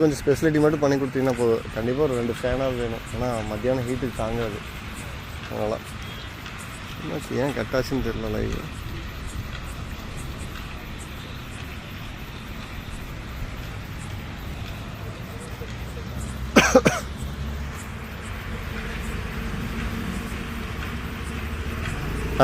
கொஞ்சம் ஸ்பெசிலிட்டி மட்டும் பண்ணி கொடுத்தீங்கன்னா போதும். கண்டிப்பாக ஒரு ரெண்டு ஃபேனாக வேணும். ஏன்னா மத்தியானம் ஹீட்டுக்கு தாங்காது. அதனால். என்னாச்சு ஏன் கட்டாச்சுன்னு தெரியல லைவ்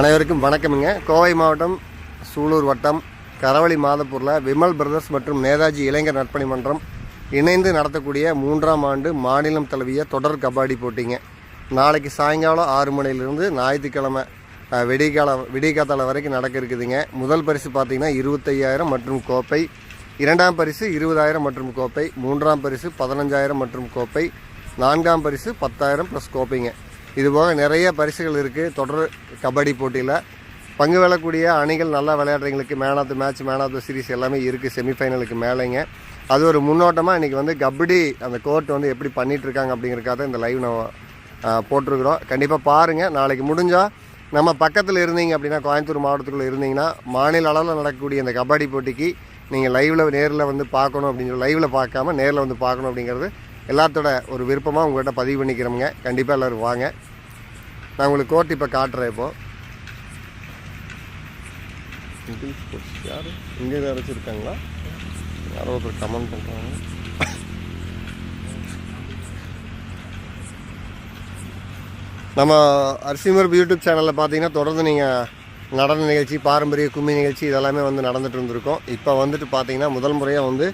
அனைவருக்கும் வணக்கமுங்க. கோவை மாவட்டம் சூலூர் வட்டம் கரவழி மாதப்பூரில் விமல் பிரதர்ஸ் மற்றும் நேதாஜி இளைஞர் நற்பணி மன்றம் இணைந்து நடத்தக்கூடிய மூன்றாம் ஆண்டு மாநிலம் தழுவிய தொடர் கபாடி போட்டிங்க. நாளைக்கு சாயங்காலம் ஆறு மணிலிருந்து ஞாயிற்றுக்கிழமை அஹ், விடிகால விடிகாத்தால வரைக்கும் நடக்க இருக்குதுங்க. முதல் பரிசு பார்த்தீங்கன்னா இருபத்தையாயிரம் மற்றும் கோப்பை இரண்டாம் பரிசு இருபதாயிரம் மற்றும் கோப்பை மூன்றாம் பரிசு பதினஞ்சாயிரம் மற்றும் கோப்பை நான்காம் பரிசு பத்தாயிரம் ப்ளஸ் கோப்பைங்க. இதுபோக நிறைய பரிசுகள் இருக்குது தொடர் கபடி போட்டியில். பங்கு வெல்லக்கூடிய அணிகள் நல்லா விளையாடுறவங்களுக்கு man of the match man of the series எல்லாமே இருக்குது செமிஃபைனலுக்கு மேலேங்க. அது ஒரு முன்னோட்டமாக இன்றைக்கி வந்து கபடி அந்த கோர்ட் வந்து எப்படி பண்ணிகிட்ருக்காங்க இருக்காங்க அப்படிங்கிறக்காக இந்த லைவ் நம்ம போட்டிருக்கிறோம். கண்டிப்பாக பாருங்கள் நாளைக்கு முடிஞ்சால் நம்ம பக்கத்தில் இருந்தீங்க அப்படின்னா கோயம்புத்தூர் மாவட்டத்துக்குள்ளே இருந்தீங்கன்னா மாநில அளவில் நடக்கக்கூடிய இந்த கபடி போட்டிக்கு நீங்கள் லைவில் நேரில் வந்து பார்க்கணும் அப்படிங்கிற லைவில் பார்க்காம நேரில் வந்து பார்க்கணும் அப்படிங்கிறது எல்லாத்தோட ஒரு விருப்பமாக உங்கள்கிட்ட பதிவு பண்ணிக்கிறோமுங்க. கண்டிப்பாக எல்லோரும் வாங்க. நான் உங்களுக்கு கோர்ட் இப்போ காட்டுறேன் இப்போது ஸ்போர்ட்ஸ் யார்? இங்கே தான் அரைச்சிருக்காங்களா யாரோ ஒருத்தர் கமெண்ட் பண்ணுறாங்க நம்ம அரிசிமர் யூடியூப் சேனலில் பார்த்தீங்கன்னா தொடர்ந்து நீங்கள் நடன நிகழ்ச்சி பாரம்பரிய கும்மி நிகழ்ச்சி இதெல்லாமே வந்து நடந்துகிட்டு இருந்திருக்கோம். இப்போ வந்துட்டு பார்த்தீங்கன்னா முதல் முறையாக வந்து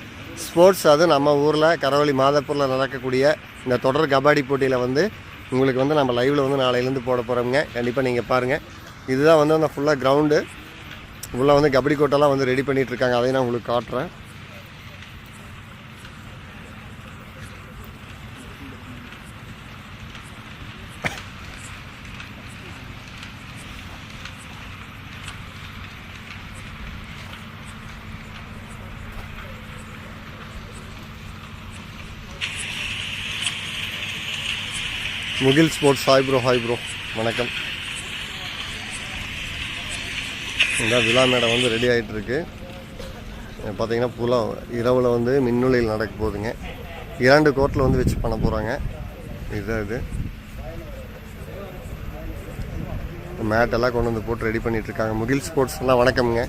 ஸ்போர்ட்ஸ் அது நம்ம ஊரில் கரவழி மாதப்பூரில் நடக்கக்கூடிய இந்த தொடர் கபாடி போட்டியில் வந்து உங்களுக்கு வந்து நம்ம லைவில் வந்து நாளையிலேருந்து போட போகிறோங்க கண்டிப்பாக நீங்கள் பாருங்கள் இதுதான் வந்து அந்த ஃபுல்லாக கிரவுண்டு உள்ளே வந்து கபடி கோட்டெல்லாம் வந்து ரெடி பண்ணிகிட்டு இருக்காங்க அதையும் நான் உங்களுக்கு காட்டுறேன். Mukil sports. Hi bro hi bro. வணக்கம். இந்த விழா மேடம் வந்து ரெடி ஆகிட்டு இருக்கு பார்த்தீங்கன்னா புலம் இரவில் வந்து மின்னுலையில் நடக்க போகுதுங்க இரண்டு கோட்டில் வந்து வச்சு பண்ண போகிறாங்க இதுதான் இது. மேட்டெல்லாம் கொண்டு வந்து போட்டு ரெடி பண்ணிட்டு இருக்காங்க. முகில் ஸ்போர்ட்ஸ்லாம் வணக்கம்ங்க.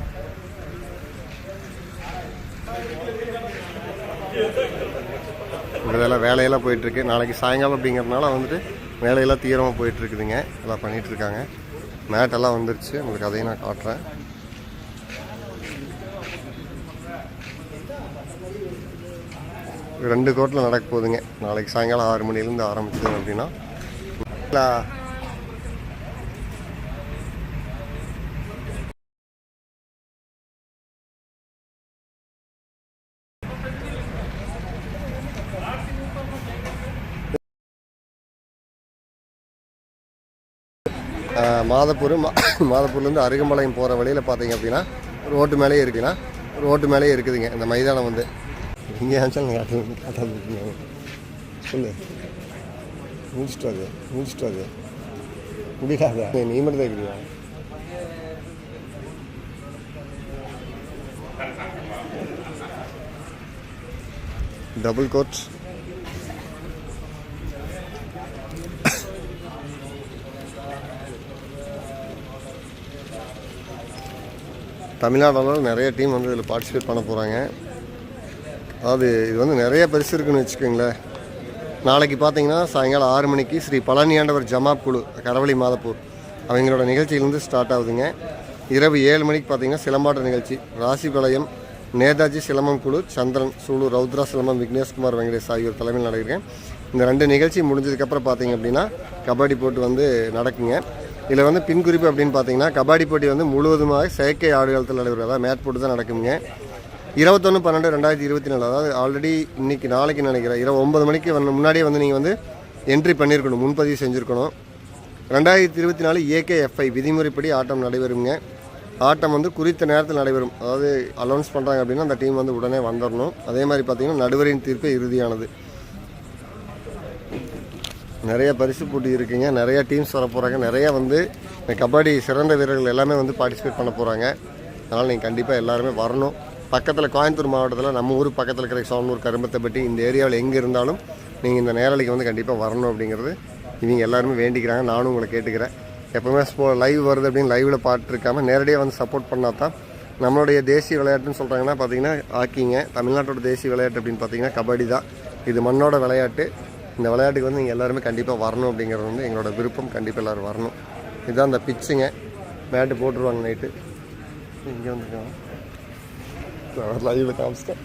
இதெல்லாம் வேலையெல்லாம் போயிட்டுருக்கு. நாளைக்கு சாயங்காலம் அப்படிங்கிறதுனால வந்துட்டு வேலையெல்லாம் தீவிரமாக போயிட்டுருக்குதுங்க. எல்லாம் பண்ணிகிட்ருக்காங்க இருக்காங்க. வந்துருச்சு. உங்களுக்கு அதையும் நான் காட்டுறேன். ரெண்டு கோட்டில் நடக்க போகுதுங்க. நாளைக்கு சாயங்காலம் ஆறு மணிலேருந்து ஆரம்பிச்சது அப்படின்னா. மாதப்பூர் மா மாதப்பூர்லேருந்து அருகம்பாளையம் போகிற வழியில் பார்த்தீங்க அப்படின்னா ரோட்டு மேலேயே இருக்குன்னா ரோட்டு மேலேயே இருக்குதுங்க. இந்த மைதானம் வந்து. இங்கே ஆச்சாலும் காட்டாது காட்டாது சொல்லு முடிச்சுட்டு அது முடிச்சுட்டு அது முடியாதா நீ மட்டும் தான் இருக்கிறியா டபுள் கோட் தமிழ்நாடு நிறைய டீம் வந்து இதில் பார்ட்டிசிபேட் பண்ண போகிறாங்க அதாவது இது வந்து நிறைய பரிசு இருக்குன்னு வச்சுக்கோங்களேன். நாளைக்கு பார்த்தீங்கன்னா சாயங்காலம் ஆறு மணிக்கு ஸ்ரீ பழனியாண்டவர் ஜமாப் குழு கரவழி மாதப்பூர். அவங்களோட நிகழ்ச்சியிலேருந்து ஸ்டார்ட் ஆகுதுங்க. இரவு ஏழு மணிக்கு பார்த்தீங்கன்னா சிலம்பாட்ட நிகழ்ச்சி. ராசிபாளையம் நேதாஜி சிலம்பம் குழு சந்திரன் சூலு ரௌத்ரா சிலம்பம் விக்னேஷ்குமார் வெங்கடேஷ் ஆகியோர் தலைமையில் நடக்கிறேன் இந்த ரெண்டு நிகழ்ச்சி முடிஞ்சதுக்கப்புறம் பார்த்தீங்க அப்படின்னா கபடி போட்டு வந்து நடக்குங்க. இதில் வந்து பின் குறிப்பு அப்படின்னு பார்த்தீங்கன்னா கபாடி போட்டி வந்து முழுவதுமாக செயற்கை ஆடுகளத்தில் நடைபெறும் அதாவது மேட் போட்டு தான் நடக்குங்க. இருபத்தொன்று பன்னெண்டு ரெண்டாயிரத்தி இருபத்தி நாலு அதாவது ஆல்ரெடி இன்னைக்கு நாளைக்கு நினைக்கிறேன். இரவு ஒன்பது மணிக்கு வந்து முன்னாடியே வந்து நீங்கள் வந்து என்ட்ரி பண்ணியிருக்கணும் முன்பதிவு செஞ்சுருக்கணும். ரெண்டாயிரத்தி இருபத்தி நாலு ஏகேஎஃப்ஐ விதிமுறைப்படி ஆட்டம் நடைபெறுங்க. ஆட்டம் வந்து குறித்த நேரத்தில் நடைபெறும். அதாவது அலௌன்ஸ் பண்ணுறாங்க அப்படின்னா அந்த டீம் வந்து உடனே வந்துடணும் அதே மாதிரி பார்த்தீங்கன்னா நடுவரின் தீர்ப்பு இறுதியானது. நிறைய பரிசு போட்டி இருக்குங்க. நிறைய டீம்ஸ் வர போகிறாங்க நிறைய வந்து கபடி சிறந்த வீரர்கள் எல்லாமே வந்து பார்ட்டிசிபேட் பண்ண போகிறாங்க அதனால் நீங்கள் கண்டிப்பாக எல்லாருமே வரணும். பக்கத்தில் கோயம்புத்தூர் மாவட்டத்தில் நம்ம ஊர் பக்கத்தில் இருக்கிற சோனூர் கரும்பத்தைப்பட்டி இந்த ஏரியாவில் எங்கே இருந்தாலும் நீங்கள் இந்த நேரலைக்கு வந்து கண்டிப்பாக வரணும் அப்படிங்கிறது இவங்க எல்லாருமே வேண்டிக்கிறாங்க. நானும் உங்களை கேட்டுக்கிறேன். எப்போவுமே ஸ்போ லைவ் வருது அப்படின்னு லைவில் பார்த்துருக்காம நேரடியாக வந்து சப்போர்ட் பண்ணால் தான் நம்மளுடைய தேசிய விளையாட்டுன்னு சொல்கிறாங்கன்னா பார்த்தீங்கன்னா ஹாக்கிங்க தமிழ்நாட்டோட தேசிய விளையாட்டு அப்படின்னு பார்த்தீங்கன்னா கபடி தான். இது மண்ணோட விளையாட்டு. இந்த விளையாட்டுக்கு வந்து நீங்கள் எல்லாருமே கண்டிப்பாக வரணும் அப்படிங்கிறது வந்து எங்களோட விருப்பம். கண்டிப்பாக எல்லோரும் வரணும். இதுதான் அந்த பிச்சுங்க மேட்டு போட்டுருவாங்க நைட்டு இங்கே வந்துருக்காங்க. லைவில் காமிச்சிட்டேன்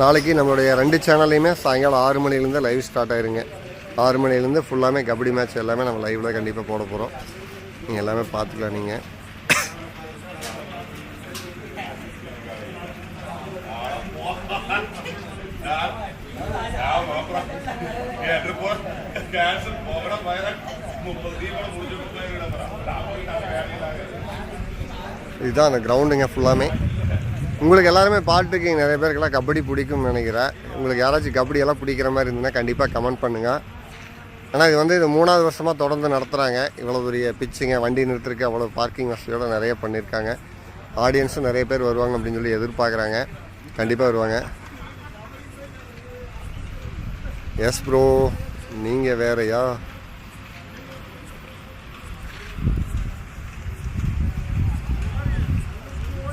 நாளைக்கு நம்மளுடைய ரெண்டு சேனல்லையுமே சாயங்காலம் ஆறு மணிலேருந்து லைவ் ஸ்டார்ட் ஆயிருங்க. ஆறு மணிலேருந்து ஃபுல்லாமே கபடி மேட்ச் எல்லாமே நம்ம லைவில் கண்டிப்பாக போட போகிறோம் நீங்கள் எல்லாமே பார்த்துக்கலாம் நீங்கள் இதுதான் அந்த கிரவுண்டுங்க ஃபுல்லாமே உங்களுக்கு எல்லாருமே பாட்டுக்கு நிறைய பேருக்கெல்லாம் கபடி பிடிக்கும்னு நினைக்கிறேன். உங்களுக்கு யாராச்சும் கபடி எல்லாம் பிடிக்கிற மாதிரி இருந்ததுன்னா கண்டிப்பாக கமெண்ட் பண்ணுங்கள் ஆனால் இது வந்து இது மூணாவது வருஷமாக தொடர்ந்து நடத்துகிறாங்க இவ்வளோ பெரிய பிச்சுங்க வண்டி நிறுத்திருக்கு அவ்வளோ பார்க்கிங் வசதியோட நிறைய பண்ணியிருக்காங்க. ஆடியன்ஸும் நிறைய பேர் வருவாங்க அப்படின்னு சொல்லி எதிர்பார்க்குறாங்க. கண்டிப்பாக வருவாங்க. எஸ் ப்ரோ நீங்கள் வேறயா?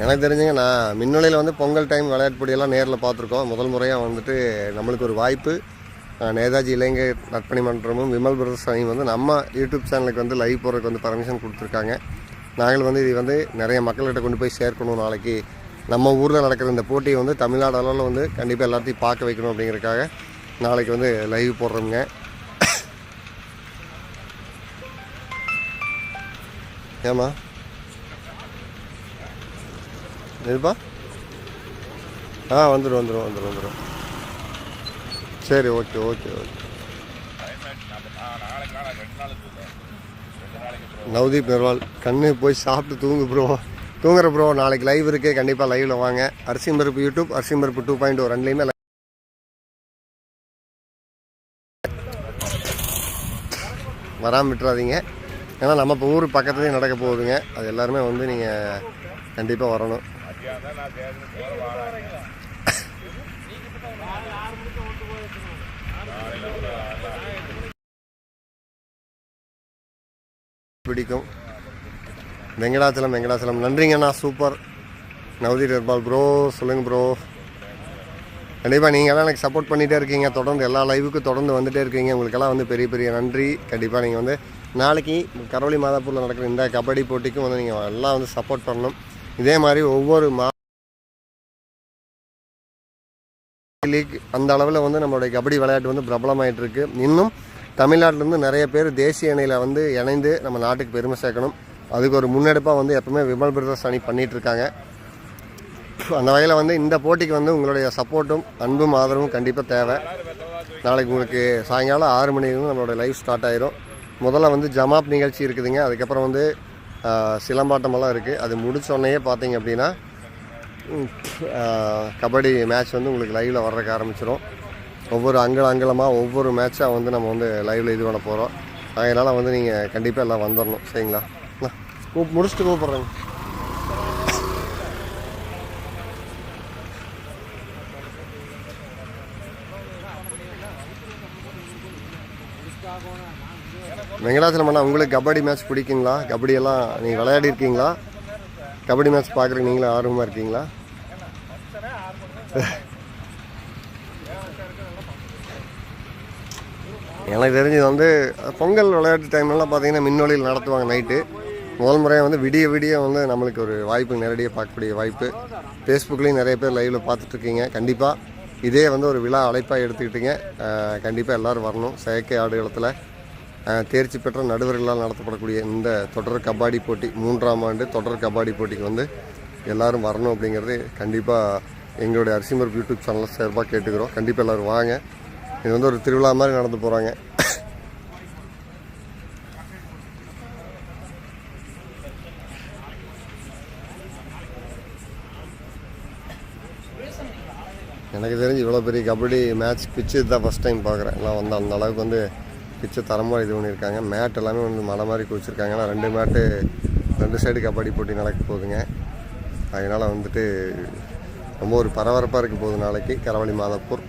எனக்கு தெரிஞ்சுங்க நான் மின்னலையில் வந்து பொங்கல் டைம் விளையாட்டு போட்டியெல்லாம் நேரில் பார்த்துருக்கோம். முதல் முறையாக வந்துட்டு நம்மளுக்கு ஒரு வாய்ப்பு. நேதாஜி இளைஞர் நற்பணி மன்றமும் விமல் பிரதர்ஸ் அணியும் வந்து நம்ம யூடியூப் சேனலுக்கு வந்து லைவ் போகிறதுக்கு வந்து பர்மிஷன் கொடுத்துருக்காங்க. நாங்கள் வந்து இது வந்து நிறைய மக்கள்கிட்ட கொண்டு போய் சேர்க்கணும் நாளைக்கு. நம்ம ஊரில் நடக்கிற இந்த போட்டியை வந்து தமிழ்நாடு அளவில் வந்து கண்டிப்பாக எல்லாத்தையும் பார்க்க வைக்கணும் அப்படிங்கிறதுக்காக நாளைக்கு வந்து லைவ் போடுறோங்க ஏம்மா? எதுப்பா ஆ வந்துடும் வந்துடும் வந்துடும் வந்துடும் சரி okay okay okay. Navdeep Narwal கண்ணு போய் சாப்பிட்டு தூங்கு ப்ரோ தூங்குற ப்ரோ நாளைக்கு லைவ் இருக்குது கண்டிப்பாக லைவில் வாங்க. அரிசி மறுப்பு யூடியூப் அரிசி மறுப்பு டூ பாயிண்ட் ஒரு ரெண்டுலேயுமே வராமல் விட்டுறாதீங்க. ஏன்னா நம்ம இப்போ ஊர் பக்கத்துலேயே நடக்க போகுதுங்க. அது எல்லாருமே வந்து நீங்கள் கண்டிப்பாக வரணும். பிடிக்கும். வெங்கடாச்சலம் வெங்கடாச்சலம். நன்றிங்கண்ணா சூப்பர். நவதீர் ஹெர்பால் ப்ரோ சொல்லுங்கள் ப்ரோ கண்டிப்பாக நீங்கள்லாம் எனக்கு சப்போர்ட் பண்ணிகிட்டே இருக்கீங்க. தொடர்ந்து எல்லா லைவுக்கும் தொடர்ந்து வந்துகிட்டே இருக்கீங்க. உங்களுக்கெல்லாம் வந்து பெரிய பெரிய நன்றி. கண்டிப்பாக நீங்கள் வந்து நாளைக்கு கரோலி மாதாப்பூரில் நடக்கிற இந்த கபடி போட்டிக்கும் வந்து நீங்கள் எல்லாம் வந்து சப்போர்ட் பண்ணணும். இதே மாதிரி ஒவ்வொரு மா லீக் அந்த அளவில் வந்து நம்மளுடைய கபடி விளையாட்டு வந்து பிரபலமாயிட்டு இருக்கு இன்னும் தமிழ்நாட்டிலேருந்து நிறைய பேர் தேசிய அணியில் வந்து இணைந்து நம்ம நாட்டுக்கு பெருமை சேர்க்கணும். அதுக்கு ஒரு முன்னெடுப்பாக வந்து எப்பவுமே விமல் பிரதர்ஸ் அணி பண்ணிட்டு இருக்காங்க அந்த வகையில் வந்து இந்த போட்டிக்கு வந்து உங்களுடைய சப்போர்ட்டும் அன்பும் ஆதரவும் கண்டிப்பாக தேவை. நாளைக்கு உங்களுக்கு சாயங்காலம் ஆறு மணிலேருந்து நம்மளோட லைவ் ஸ்டார்ட் ஆயிரும். முதல்ல வந்து ஜமாப் நிகழ்ச்சி இருக்குதுங்க. அதுக்கப்புறம் வந்து சிலம்பாட்டமெல்லாம் இருக்குது அது முடிச்சோடனே பார்த்தீங்க அப்படின்னா கபடி மேட்ச் வந்து உங்களுக்கு லைவில் வர்றதுக்கு ஆரம்பிச்சிடும் ஒவ்வொரு அங்கல அங்கலமாக ஒவ்வொரு மேட்சாக வந்து நம்ம வந்து லைவில் இது பண்ண போகிறோம் அதனால் வந்து நீங்கள் கண்டிப்பாக எல்லாம் வந்துடணும் சரிங்களா? அண்ணா, கூப் முடிச்சுட்டு கூப்பிட்றேங்க. வெங்கடாச்சலம் அண்ணா உங்களுக்கு கபடி மேட்ச் பிடிக்குங்களா? கபடி எல்லாம் நீங்கள் விளையாடி இருக்கீங்களா? கபடி மேட்ச் பார்க்குறதுக்கு நீங்களும் ஆர்வமாக இருக்கீங்களா? எனக்கு தெரிஞ்சது வந்து பொங்கல் விளையாட்டு டைம்லலாம் பார்த்தீங்கன்னா மின்னொலியில் நடத்துவாங்க நைட்டு முதல் முறையாக வந்து விடிய விடிய வந்து நம்மளுக்கு ஒரு வாய்ப்பு நேரடியாக பார்க்கக்கூடிய வாய்ப்பு. ஃபேஸ்புக்லேயும் நிறைய பேர் லைவில் பார்த்துட்ருக்கீங்க கண்டிப்பாக இதே வந்து ஒரு விழா அழைப்பாக எடுத்துக்கிட்டீங்க. கண்டிப்பாக எல்லோரும் வரணும். செயற்கை ஆடுகளத்தில் அஹ், தேர்ச்சி பெற்ற நடுவர்களால் நடத்தப்படக்கூடிய இந்த தொடர் கபாடி போட்டி மூன்றாம் ஆண்டு தொடர் கபாடி போட்டிக்கு வந்து எல்லோரும் வரணும் அப்படிங்கிறது கண்டிப்பாக எங்களுடைய அரிசிமர் யூடியூப் சேனலில் சார்பாக கேட்டுக்கிறோம். கண்டிப்பாக எல்லோரும் வாங்க. இது வந்து ஒரு திருவிழா மாதிரி நடந்து போகிறாங்க எனக்கு தெரிஞ்சு இவ்வளோ பெரிய கபடி மேட்ச் பிச்சு தான் ஃபஸ்ட் டைம் பார்க்குறேன். எல்லாம் வந்து அந்த அளவுக்கு வந்து பிச்சு தரமாக இது பண்ணியிருக்காங்க. மேட் எல்லாமே வந்து மலை மாதிரி குவிச்சிருக்காங்க. ஏன்னா ரெண்டு மேட்டு ரெண்டு சைடு கபடி போட்டி நடக்க போகுதுங்க. அதனால் வந்துட்டு ரொம்ப ஒரு பரபரப்பாக இருக்க போகுது நாளைக்கு. கரவழி மாதப்பூர்.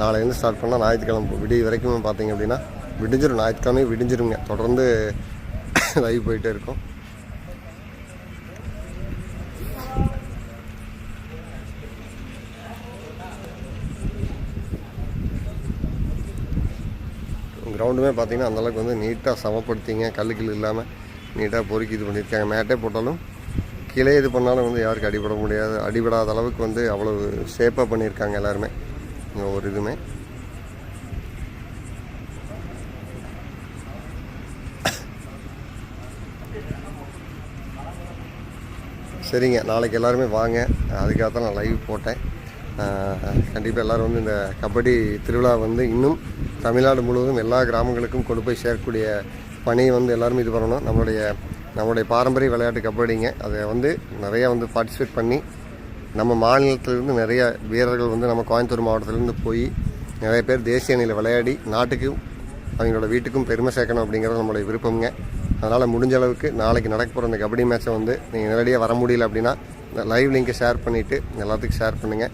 நாளைலேருந்து ஸ்டார்ட் பண்ணால் ஞாயிற்றுக்கிழமை விடிய வரைக்கும் பார்த்தீங்க அப்படின்னா விடிஞ்சிடும் ஞாயிற்றுக்கிழமை விடிஞ்சிருங்க. தொடர்ந்து லைவ் போயிட்டே இருக்கும். கிரவுண்டுமே பார்த்தீங்கன்னா அந்தளவுக்கு வந்து நீட்டாக சமப்படுத்திங்க. கல்லுக்கில் இல்லாமல் நீட்டாக பொறுக்கி இது பண்ணியிருக்காங்க. மேட்டே போட்டாலும் கீழே இது பண்ணாலும் வந்து யாருக்கு அடிபட முடியாது. அடிபடாத அளவுக்கு வந்து அவ்வளோ சேஃபாக பண்ணியிருக்காங்க எல்லாருமே. ஒரு இதுவுமே. சரிங்க. நாளைக்கு எல்லாருமே வாங்க. அதுக்காக தான் நான் லைவ் போட்டேன். கண்டிப்பாக எல்லோரும் வந்து இந்த கபடி திருவிழா வந்து இன்னும் தமிழ்நாடு முழுவதும் எல்லா கிராமங்களுக்கும் கொண்டு போய் சேர்க்கக்கூடிய பணியை வந்து எல்லாருமே இது பண்ணணும். நம்மளுடைய நம்மளுடைய பாரம்பரிய விளையாட்டு கபடிங்க. அதை வந்து நிறையா வந்து பார்ட்டிசிபேட் பண்ணி நம்ம மாநிலத்திலிருந்து நிறைய வீரர்கள் வந்து நம்ம கோயம்புத்தூர் மாவட்டத்திலேருந்து போய் நிறைய பேர் தேசிய அணியில் விளையாடி நாட்டுக்கும் அவங்களோட வீட்டுக்கும் பெருமை சேர்க்கணும் அப்படிங்கிறது நம்மளுடைய விருப்பம்ங்க. அதனால் முடிஞ்ச அளவுக்கு நாளைக்கு நடக்க போகிற இந்த கபடி மேட்ச்சை வந்து நீங்கள் நேரடியாக வர முடியல அப்படின்னா இந்த லைவ் லிங்கை ஷேர் பண்ணிவிட்டு எல்லாத்துக்கும் ஷேர் பண்ணுங்கள்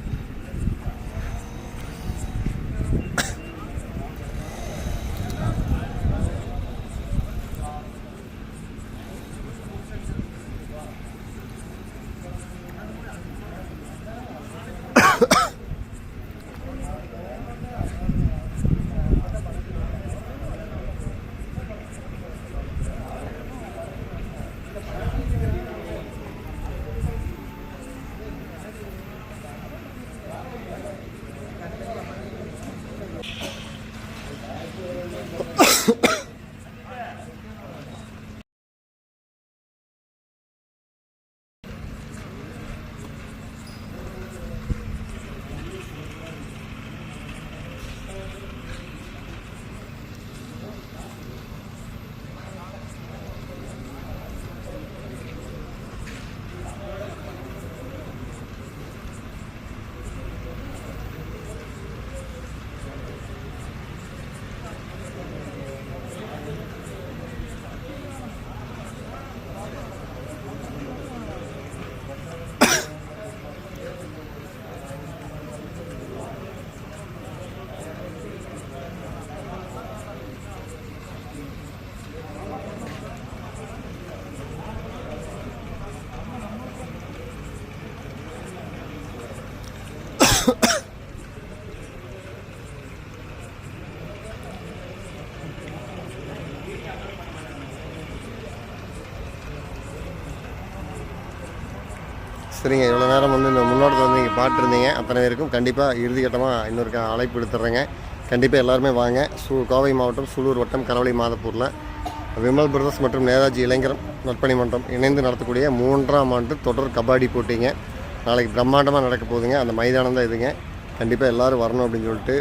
சரிங்க இவ்வளோ நேரம் வந்து இந்த முன்னோட்டத்தை வந்து நீங்கள் பாட்டுருந்தீங்க அத்தனை பேருக்கும் கண்டிப்பாக இறுதிக்கட்டமாக இன்னொரு க- அழைப்பு எடுத்துடுறேங்க கண்டிப்பாக எல்லாருமே வாங்க. சு கோவை மாவட்டம் சூலூர் வட்டம் கரவளி மாதப்பூரில். விமல் பிரதர்ஸ் மற்றும் நேதாஜி இளைஞர் நற்பணி மன்றம் இணைந்து நடத்தக்கூடிய மூன்றாம் ஆண்டு தொடர் கபாடி போட்டிங்க. நாளைக்கு பிரம்மாண்டமாக நடக்க போகுதுங்க. அந்த மைதானம் தான் இதுங்க. கண்டிப்பாக எல்லோரும் வரணும் அப்படின்னு சொல்லிட்டு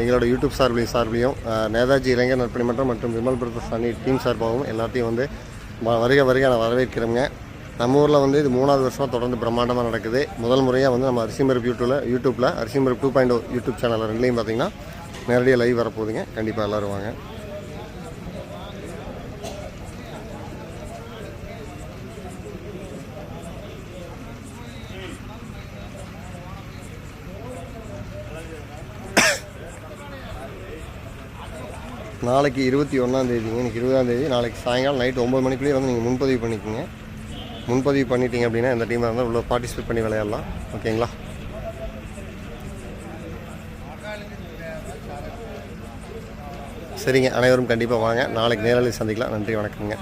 எங்களோட யூடியூப் சார்பிலையும் சார்பிலையும் நேதாஜி இளைஞர் நற்பணி மன்றம் மற்றும் விமல் பிரதர்ஸ் அணி டீம் சார்பாகவும் எல்லாத்தையும் வந்து வருக வருக நான் வரவேற்கிறேங்க. நம்ம ஊரில் வந்து இது மூணாவது வருஷமாக தொடர்ந்து பிரம்மாண்டமாக நடக்குது. முதல் முறையாக வந்து நம்ம அரிசிமரப்பு யூடியூப்பில் யூடியூப்பில் அரிசிமரப்பு two point oh YouTube channel ரெண்டுலையும் பார்த்தீங்கன்னா நேரடியாக லைவ் வரப்போகுதுங்க. கண்டிப்பாக எல்லோரும் வாங்க. நாளைக்கு இருபத்தி ஒன்றாந்தேதிங்க தேதிங்க. இருபதாந்தேதி இருபதாம் தேதி. நாளைக்கு சாயங்காலம் நைட் ஒம்பது மணிக்குள்ளேயே வந்து நீங்கள் முன்பதிவு பண்ணிக்கோங்க. முன்பதிவு பண்ணிட்டீங்க அப்படின்னா இந்த டீமாக இருந்தால் உள்ள பார்ட்டிசிபேட் பண்ணி விளையாடலாம். ஓகேங்களா சரிங்க. அனைவரும் கண்டிப்பாக வாங்க. நாளைக்கு நேரில் சந்திக்கலாம். நன்றி வணக்கங்க